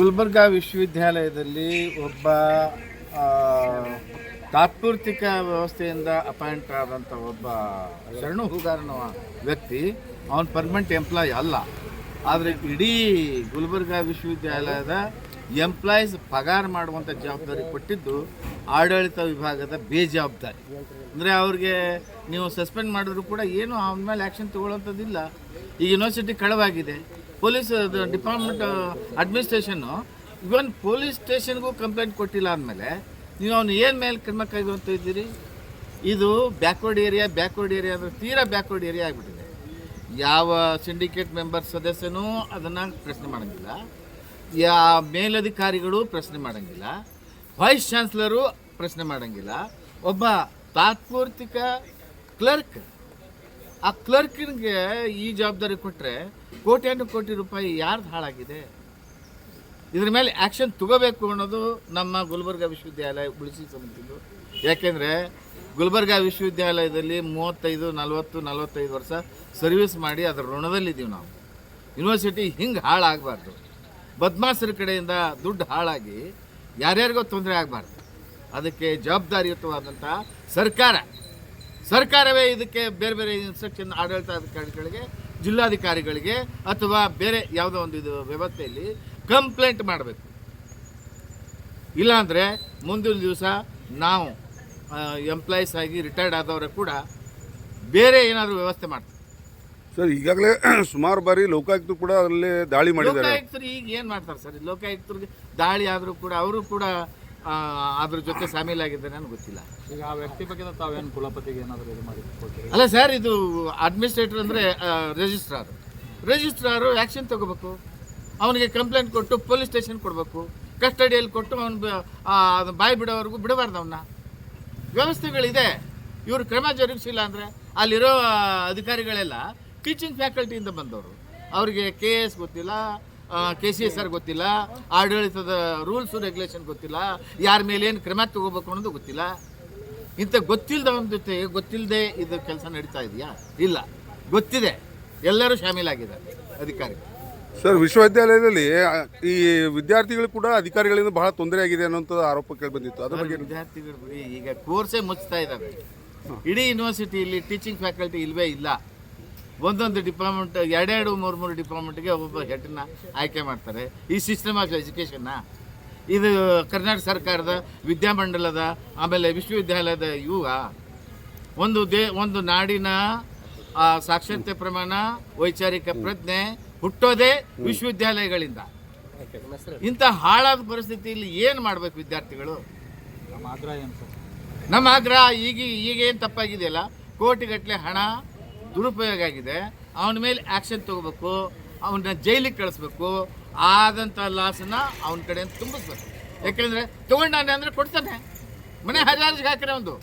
ಗುಲ್ಬರ್ಗಾ ವಿಶ್ವವಿದ್ಯಾಲಯದಲ್ಲಿ ಒಬ್ಬ ತಾತ್ಪೂರ್ತಿಕ ವ್ಯವಸ್ಥೆಯಿಂದ ಅಪಾಯಿಂಟ್ ಆದಂಥ ಒಬ್ಬ ಶರಣು ಹೂಗಾರನ ವ್ಯಕ್ತಿ. ಅವನು ಪರ್ಮನೆಂಟ್ ಎಂಪ್ಲಾಯ್ ಅಲ್ಲ. ಆದರೆ ಇಡೀ ಗುಲ್ಬರ್ಗಾ ವಿಶ್ವವಿದ್ಯಾಲಯದ ಎಂಪ್ಲಾಯೀಸ್ ಪಗಾರ ಮಾಡುವಂಥ ಜವಾಬ್ದಾರಿ ಕೊಟ್ಟಿದ್ದು ಆಡಳಿತ ವಿಭಾಗದ ಬೇಜವಾಬ್ದಾರಿ. ಅಂದರೆ ಅವ್ರಿಗೆ ನೀವು ಸಸ್ಪೆಂಡ್ ಮಾಡಿದ್ರು ಕೂಡ ಏನು ಅವನ ಮೇಲೆ ಆ್ಯಕ್ಷನ್ ತಗೊಳ್ಳೋಂಥದ್ದಿಲ್ಲ. ಈಗ ಯೂನಿವರ್ಸಿಟಿ ಕಳವಾಗಿದೆ. ಪೊಲೀಸ್ ಡಿಪಾರ್ಟ್ಮೆಂಟ್ ಅಡ್ಮಿನಿಸ್ಟ್ರೇಷನ್ನು ಇವನ್ ಪೊಲೀಸ್ ಸ್ಟೇಷನ್ಗೂ ಕಂಪ್ಲೇಂಟ್ ಕೊಟ್ಟಿಲ್ಲ ಅಂದಮೇಲೆ ನೀವು ಅವನು ಏನು ಮೇಲೆ ಕ್ರಮ ಅಂತ ಇದ್ದೀರಿ? ಇದು ಬ್ಯಾಕ್ವರ್ಡ್ ಏರಿಯಾ ಬ್ಯಾಕ್ವರ್ಡ್ ಏರಿಯಾ ಅಂದರೆ ತೀರಾ ಬ್ಯಾಕ್ವರ್ಡ್ ಏರಿಯಾ ಆಗಿಬಿಟ್ಟಿದೆ. ಯಾವ ಸಿಂಡಿಕೇಟ್ ಮೆಂಬರ್ ಸದಸ್ಯನೂ ಅದನ್ನು ಪ್ರಶ್ನೆ ಮಾಡೋಂಗಿಲ್ಲ. ಯಾ ಮೇಲಧಿಕಾರಿಗಳು ಪ್ರಶ್ನೆ ಮಾಡೋಂಗಿಲ್ಲ. ವೈಸ್ ಚಾನ್ಸ್ಲರು ಪ್ರಶ್ನೆ ಮಾಡೋಂಗಿಲ್ಲ. ಒಬ್ಬ ತಾತ್ಪೂರ್ತಿಕ ಕ್ಲರ್ಕ್, ಆ ಕ್ಲರ್ಕಿನ್ಗೆ ಈ ಜವಾಬ್ದಾರಿ ಕೊಟ್ಟರೆ ಕೋಟ್ಯಾನು ಕೋಟಿ ರೂಪಾಯಿ ಯಾರ್ದು ಹಾಳಾಗಿದೆ? ಇದ್ರ ಮೇಲೆ ಆ್ಯಕ್ಷನ್ ತಗೋಬೇಕು ಅನ್ನೋದು ನಮ್ಮ ಗುಲ್ಬರ್ಗಾ ವಿಶ್ವವಿದ್ಯಾಲಯ ಉಳಿಸಿ ಸಮಿತಿದು ಯಾಕೆಂದರೆ ಗುಲ್ಬರ್ಗ ವಿಶ್ವವಿದ್ಯಾಲಯದಲ್ಲಿ ಮೂವತ್ತೈದು, ನಲವತ್ತು, ನಲವತ್ತೈದು ವರ್ಷ ಸರ್ವಿಸ್ ಮಾಡಿ ಅದರ ಋಣದಲ್ಲಿದ್ದೀವಿ ನಾವು. ಯೂನಿವರ್ಸಿಟಿ ಹಿಂಗೆ ಹಾಳಾಗಬಾರ್ದು. ಬದ್ಮಾಸರ ಕಡೆಯಿಂದ ದುಡ್ಡು ಹಾಳಾಗಿ ಯಾರ್ಯಾರಿಗೋ ತೊಂದರೆ ಆಗಬಾರ್ದು. ಅದಕ್ಕೆ ಜವಾಬ್ದಾರಿಯುತವಾದಂಥ ಸರ್ಕಾರ. ಸರ್ಕಾರವೇ ಇದಕ್ಕೆ ಬೇರೆ ಬೇರೆ ಇನ್ಸ್ಟ್ರಕ್ಷನ್ ಆಡಳಿತಾಧಿಕಾರಿಗಳಿಗೆ ಜಿಲ್ಲಾಧಿಕಾರಿಗಳಿಗೆ ಅಥವಾ ಬೇರೆ ಯಾವುದೋ ಒಂದು ಇದು ವ್ಯವಸ್ಥೆಯಲ್ಲಿ ಕಂಪ್ಲೇಂಟ್ ಮಾಡಬೇಕು. ಇಲ್ಲಾಂದರೆ ಮುಂದಿನ ದಿವಸ ನಾವು ಎಂಪ್ಲಾಯೀಸ್ ಆಗಿ ರಿಟೈರ್ಡ್ ಆದವರು ಕೂಡ ಬೇರೆ ಏನಾದರೂ ವ್ಯವಸ್ಥೆ ಮಾಡ್ತೀವಿ. ಸರ್ ಈಗಾಗಲೇ ಸುಮಾರು ಬಾರಿ ಲೋಕಾಯುಕ್ತರು ಕೂಡ ಅಲ್ಲಿ ದಾಳಿ ಮಾಡಿದ್ದಾರೆ. ಲೋಕಾಯುಕ್ತರು ಈಗ ಏನು ಮಾಡ್ತಾರೆ ಸರ್? ಲೋಕಾಯುಕ್ತರಿಗೆ ದಾಳಿ ಆದರೂ ಕೂಡ ಅವರು ಕೂಡ ಅದ್ರ ಜೊತೆ ಸಾಮೀಲ್ ಆಗಿದ್ದೆ ನಾನು ಗೊತ್ತಿಲ್ಲ. ಈಗ ಆ ವ್ಯಕ್ತಿ ಬಗ್ಗೆ ತಾವೇನು ಕುಲಪತಿಗೆ ಏನಾದರೂ ಇದು ಮಾಡಿ ಅಲ್ಲ ಸರ್, ಇದು ಅಡ್ಮಿನಿಸ್ಟ್ರೇಟರ್ ಅಂದರೆ ರಿಜಿಸ್ಟ್ರಾರ್ ರಿಜಿಸ್ಟ್ರಾರು ಆ್ಯಕ್ಷನ್ ತಗೋಬೇಕು. ಅವನಿಗೆ ಕಂಪ್ಲೇಂಟ್ ಕೊಟ್ಟು ಪೊಲೀಸ್ ಸ್ಟೇಷನ್ ಕೊಡಬೇಕು. ಕಸ್ಟಡಿಯಲ್ಲಿ ಕೊಟ್ಟು ಅವನು ಬಾಯಿ ಬಿಡೋವರೆಗೂ ಬಿಡಬಾರ್ದು ಅವನ್ನ ವ್ಯವಸ್ಥೆಗಳಿದೆ. ಇವರು ಕ್ರಮ ಜರುಗಿಸಿಲ್ಲ ಅಂದರೆ ಅಲ್ಲಿರೋ ಅಧಿಕಾರಿಗಳೆಲ್ಲ ಟೀಚಿಂಗ್ ಫ್ಯಾಕಲ್ಟಿಯಿಂದ ಬಂದವರು. ಅವರಿಗೆ ಕೆ ಗೊತ್ತಿಲ್ಲ. ಕೆ ಸಿ ಎಸ್ ಆರ್ ಗೊತ್ತಿಲ್ಲ ಆಡಳಿತದ ರೂಲ್ಸು ರೆಗ್ಯುಲೇಷನ್ ಗೊತ್ತಿಲ್ಲ ಯಾರ ಮೇಲೆ ಏನು ಕ್ರಮ ತಗೋಬೇಕು ಅನ್ನೋದು ಗೊತ್ತಿಲ್ಲ. ಇಂಥ ಗೊತ್ತಿಲ್ಲದವನ ಜೊತೆ ಗೊತ್ತಿಲ್ಲದೆ ಇದು ಕೆಲಸ ನಡೀತಾ ಇದೆಯಾ? ಇಲ್ಲ. ಗೊತ್ತಿದೆ. ಎಲ್ಲರೂ ಶಾಮೀಲಾಗಿದ್ದಾರೆ ಅಧಿಕಾರಿ ಸರ್ ವಿಶ್ವವಿದ್ಯಾಲಯದಲ್ಲಿ ಈ ವಿದ್ಯಾರ್ಥಿಗಳು ಕೂಡ ಅಧಿಕಾರಿಗಳಿಂದ ಬಹಳ ತೊಂದರೆ ಆಗಿದೆ ಅನ್ನೋಂಥ ಆರೋಪ ಕೇಳಿ ಬಂದಿತ್ತು. ಅದ್ರ ಬಗ್ಗೆ ವಿದ್ಯಾರ್ಥಿಗಳು ಬಿಡಿ ಈಗ ಕೋರ್ಸೇ ಮುಚ್ತಾ ಇದ್ದಾವೆ ಇಡೀ ಯೂನಿವರ್ಸಿಟಿಯಲ್ಲಿ ಟೀಚಿಂಗ್ ಫ್ಯಾಕಲ್ಟಿ ಇಲ್ಲವೇ ಇಲ್ಲ. ಒಂದೊಂದು ಡಿಪಾರ್ಟ್ಮೆಂಟ್ ಎರಡೆರಡು ಮೂರು ಮೂರು ಡಿಪಾರ್ಟ್ಮೆಂಟ್ಗೆ ಒಬ್ಬೊಬ್ಬ ಹೆಡ್ನ ಆಯ್ಕೆ ಮಾಡ್ತಾರೆ. ಈ ಸಿಸ್ಟಮ್ ಆಫ್ ಎಜುಕೇಷನ್ನ ಇದು ಕರ್ನಾಟಕ ಸರ್ಕಾರದ ವಿದ್ಯಾಮಂಡಲದ ಆಮೇಲೆ ವಿಶ್ವವಿದ್ಯಾಲಯದ ಯುವ ಒಂದು ದೇ ಒಂದು ನಾಡಿನ ಸಾಕ್ಷರತೆ ಪ್ರಮಾಣ ವೈಚಾರಿಕ ಪ್ರಜ್ಞೆ ಹುಟ್ಟೋದೇ ವಿಶ್ವವಿದ್ಯಾಲಯಗಳಿಂದ. ಇಂಥ ಹಾಳಾದ ಪರಿಸ್ಥಿತಿಯಲ್ಲಿ ಏನು ಮಾಡಬೇಕು ವಿದ್ಯಾರ್ಥಿಗಳು? ನಮ್ಮ ಆಗ್ರಹ ಏನು ಸರ್? ನಮ್ಮ ಆಗ್ರಹ ಈಗ ಈಗೇನು ತಪ್ಪಾಗಿದೆಯಲ್ಲ? ಕೋಟಿಗಟ್ಟಲೆ ಹಣ ದುರುಪಯೋಗ ಆಗಿದೆ. ಅವನ ಮೇಲೆ ಆ್ಯಕ್ಷನ್ ತಗೋಬೇಕು. ಅವನ್ನ ಜೈಲಿಗೆ ಕಳಿಸ್ಬೇಕು. ಆದಂಥ ಲಾಸನ್ನ ಅವನ ಕಡೆಯಿಂದ ತುಂಬಿಸ್ಬೇಕು. ಯಾಕೆಂದರೆ ತೊಗೊಂಡಾನೆ ಅಂದರೆ ಕೊಡ್ತಾನೆ. ಮನೆ ಹಜಾರ್ಜಿಗೆ ಹಾಕಿರೋ ಒಂದು.